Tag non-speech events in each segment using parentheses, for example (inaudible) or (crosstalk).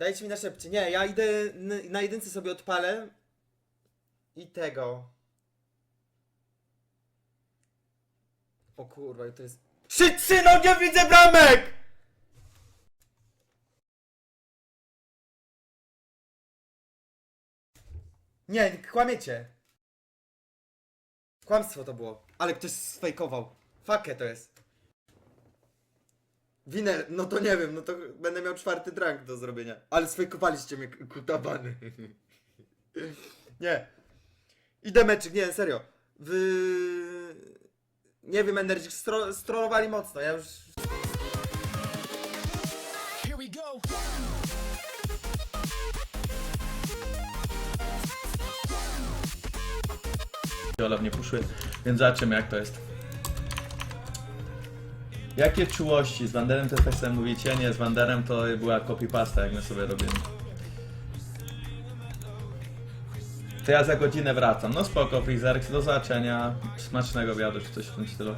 Dajcie mi na szepcie. Nie, ja idę na jedynce sobie odpalę. I tego. O kurwa, to jest... Trzy, trzy, no nie widzę bramek! Nie, kłamiecie. Kłamstwo to było. Ale ktoś sfejkował. Fakę to jest. Winę, no to nie wiem, no to będę miał czwarty drunk do zrobienia. Ale sfejkowaliście mnie, k- kutabany. (laughs) nie. Idę meczyk, nie, serio. Wy... Nie wiem, Energy stro strollowali mocno, ja już... Ola mnie puszły, więc zobaczymy jak to jest. Jakie czułości? Z Wanderem też tak samo mówicie? Nie, z Wanderem to była copypasta, jak my sobie robimy. To ja za godzinę wracam. No spoko, Freezerx, do zobaczenia. Smacznego obiadu, czy coś w tym stylu.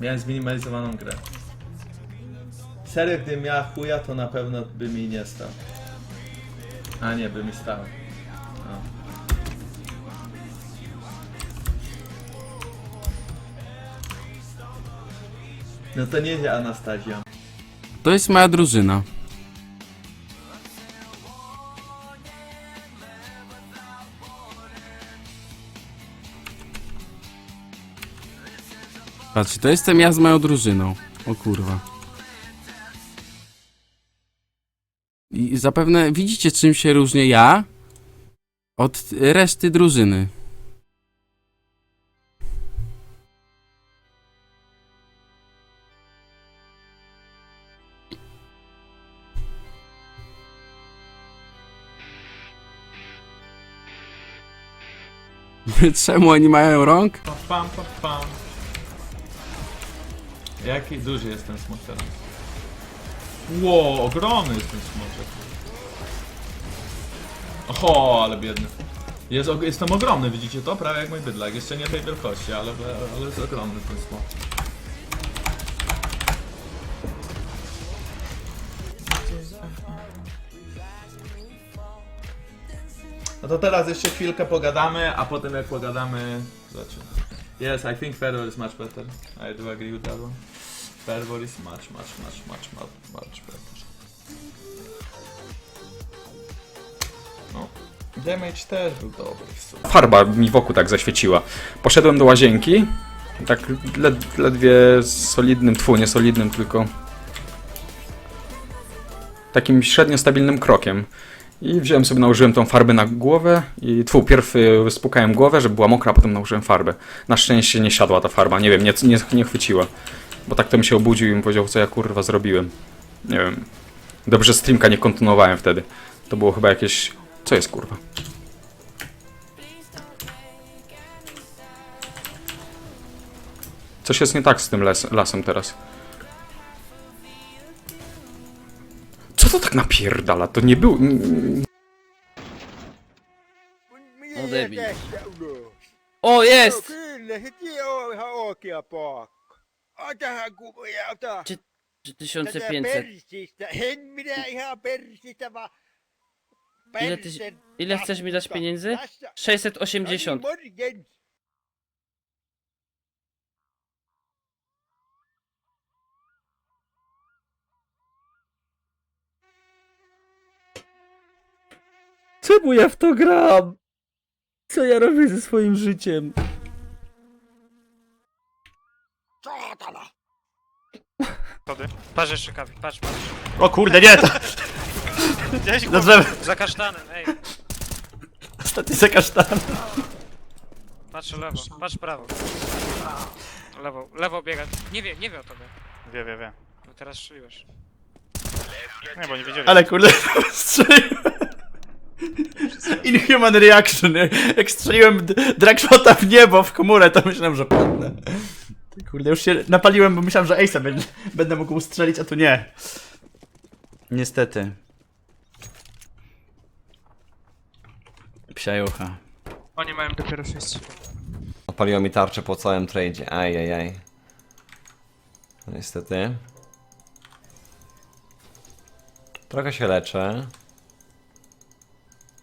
Miałem zminimalizowaną grę. Serio, gdybym miała chuja, to na pewno by mi nie stał. A nie, by mi stało. No. No to nie Anastazja. To jest moja drużyna. Patrzcie, to jestem ja z moją drużyną. O kurwa. I zapewne widzicie czym się różnię ja od reszty drużyny. (laughs) Czemu oni mają rąk? Pam, pam, pam, pam. Jaki duży jest ten smok teraz? Ło, ogromny jest ten smoczek. Oho, ale biedny. Jest, jestem ogromny, widzicie to? Prawie jak mój bydlak. Jeszcze nie tej wielkości, ale, ale jest ogromny ten smok. No to teraz jeszcze chwilkę pogadamy, a potem jak pogadamy, zobaczymy. Yes, I think Fervor is much better. I do agree with that one. Fervor is much, much, much, much, much, much better. No, damage też był dobry w sumie. farba mi wokół tak zaświeciła. Poszedłem do łazienki, tak led, ledwie z solidnym, tfu, nie solidnym, tylko takim średnio stabilnym krokiem. I wziąłem sobie, nałożyłem tą farbę na głowę i tfu, pierw y, spłukałem głowę, żeby była mokra, a potem nałożyłem farbę. Na szczęście nie siadła ta farba, nie wiem, nie, nie, nie chwyciła. Bo tak to mi się obudził i mi powiedział, co ja kurwa zrobiłem. Nie wiem. Dobrze streamka nie kontynuowałem wtedy. To było chyba jakieś... Co jest kurwa? Coś jest nie tak z tym lasem teraz. Co tak napierdala? To nie był... No debil. O, jest! Ota. Tätä 3500. persistä. En minä ihan persistä, vaan Ile, ty, ile chcesz mi dać pieniędzy? Tässä. 680. Czemu ja w to gram? Co ja robię ze swoim życiem? Saatana. Patrz jeszcze kawi, patrz, patrz. O kurde, nie! To Gdzieś za drzewem. za kasztanem, ej. Ostatni kasztan. Patrz lewo, patrz prawo. Lewo, lewo biegać. Nie wie, nie wie o tobie. Wie, wie, wie. No teraz strzeliłeś. Nie, bo nie wiedzieli. Ale kurde, (laughs) strzeliłem. Inhuman reaction. Jak strzeliłem dragshota w niebo, w komórę, to myślałem, że padnę. Kurde, już się napaliłem, bo myślałem, że Ace'a będę, będę mógł strzelić, a tu nie. Niestety. Psiajucha. Oni mają dopiero 6 Opaliło mi tarczę po całym tradzie. Ajajaj. No niestety. Trochę się leczę.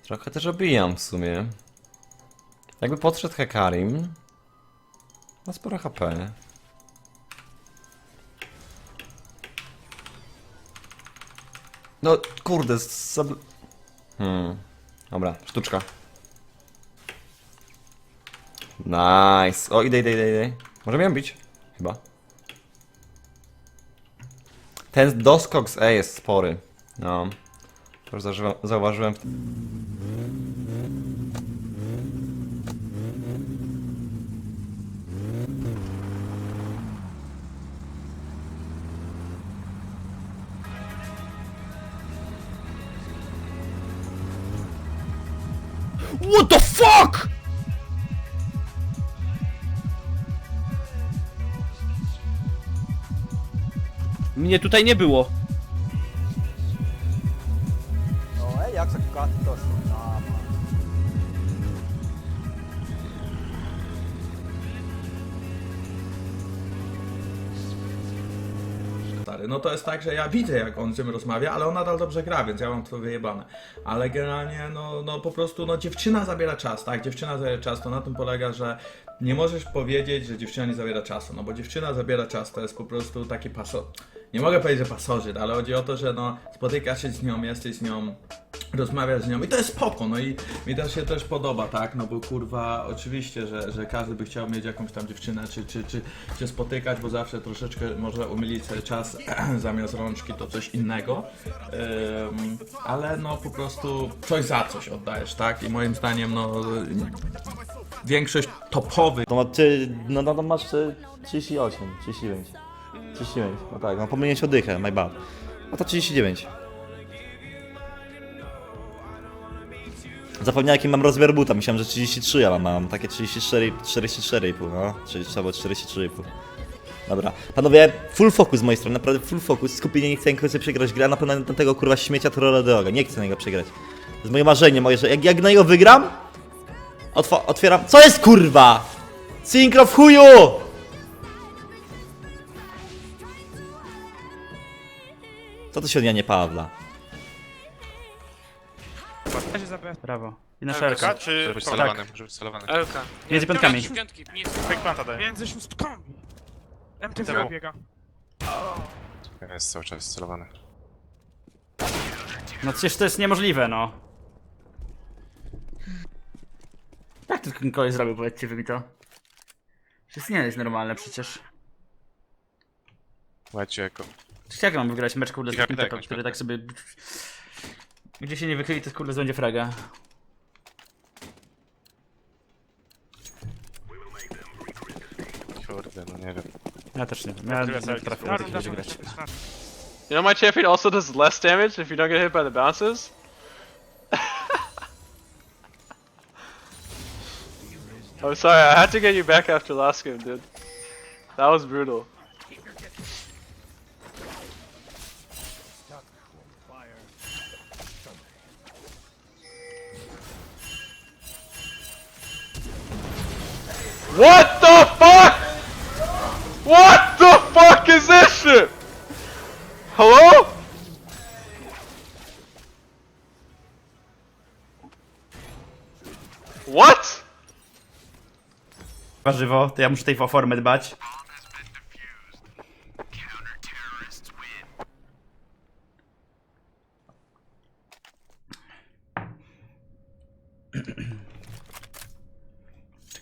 Trochę też obijam w sumie. Jakby podszedł Hekarim. Ma sporo HP. No kurde, zab... Hmm. Dobra, sztuczka. Nice. O, idę, idę, idę, idę. Możemy ją bić? Chyba. Ten doskok z E jest spory. No. To już zauważyłem-. What the fuck? Mnie tutaj nie było. No to jest tak, że ja widzę jak on z tym rozmawia, ale on nadal dobrze gra, więc ja mam to wyjebane. Ale generalnie, no, no po prostu, no dziewczyna zabiera czas, tak? Dziewczyna zabiera czas, to na tym polega, że nie możesz powiedzieć, że dziewczyna nie zabiera czasu, no bo dziewczyna zabiera czas, to jest po prostu taki paso... Nie mogę powiedzieć, że pasożyt, ale chodzi o to, że no spotykasz się z nią, jesteś z nią, rozmawiasz z nią i to jest spoko, no i mi to się też podoba, tak? No bo kurwa, oczywiście, że, że każdy by chciał mieć jakąś tam dziewczynę, czy, czy, czy się spotykać, bo zawsze troszeczkę może umylić sobie czas (clears throat) zamiast rączki to coś innego, Ym, ale no po prostu coś za coś oddajesz, tak? I moim zdaniem, no większość topowych To ma, ty, no, no, no masz y, 38, 39. 39, no tak, no pomyliłeś oddychę, my bad. No to 39. Zapomniałem jaki mam rozmiar buta, myślałem, że 33, ale mam takie 34, 44,5, no. 30, albo 43,5. Dobra, panowie, full focus z mojej strony, naprawdę full focus, skupienie, nie chcę sobie przegrać grę, na pewno na tego kurwa śmiecia trolla droga, nie chcę na niego przegrać. To jest moje marzenie, moje, że jak, jak na niego wygram, otw otwieram, co jest kurwa? Synchro w chuju! Co to się od Janie Pawla? Brawo. I na Elka, szerka. czy... Żeby być żeby być. Elka. Między piątkami. Piątki, piątki, nie Fake planta daje. Między szóstkami. MTV Temu. biega. Jest cały czas celowany. No przecież to jest niemożliwe, no. Jak to ten koleś zrobił, powiedzcie wy mi to? Przecież nie jest normalne przecież. Ładźcie jako. Jak mam wygrać mecz kurde z takim tak, który tak sobie... Gdzie się nie wychyli, to kurde będzie fraga. Kurde, no nie wiem. Ja też nie wiem. Ja nie potrafię runda rzeczy grać. You know my champion also does less damage if you don't get hit by the bounces? (laughs) I'm sorry, I had to get you back after last game, dude. That was brutal. What the fuck? What the fuck is this shit? Hello? What? Warzywo, to ja muszę tej formę dbać.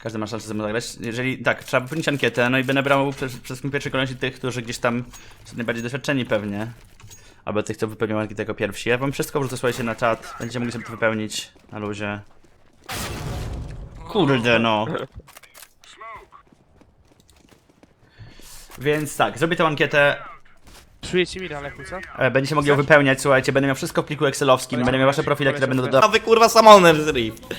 Każdy ma szansę ze mną zagrać? Jeżeli tak, trzeba wypełnić ankietę, no i będę brał przez, przez pierwszej kolejności tych, którzy gdzieś tam są najbardziej doświadczeni pewnie. Albo tych, co wypełnią ankietę jako pierwsi. Ja wam wszystko wrzucę, słuchajcie, na czat. Będziecie mogli sobie to wypełnić na luzie. Kurde no. Więc tak, zrobię tę ankietę. Czujecie mi daleko, co? E, Będziecie mogli ją wypełniać, słuchajcie, będę miał wszystko w pliku excelowskim, będę miał wasze profile, które będą dodawane. Nowy kurwa Summoner z Rift.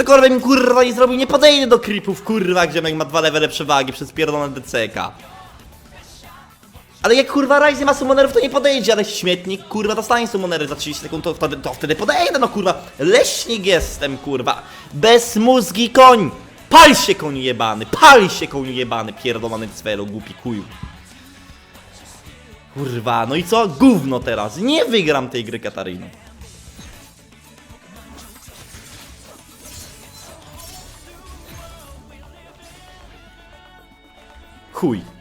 Co kurwa mi kurwa nie zrobił, nie podejdę do creepów kurwa, gdzie ma dwa levele przewagi przez pierdolone DCK. Ale jak kurwa Ryze nie ma summonerów, to nie podejdzie, ale śmietnik, kurwa, dostanie summonery za 30 sekund, to wtedy, to wtedy podejdę, no kurwa. Leśnik jestem, kurwa. Bez mózgi koń. Pal się koniu jebany, pal się koniu jebany, pierdolony cwelo, głupi kuju. Kurwa, no i co? Gówno teraz, nie wygram tej gry Kataryną. Chuj.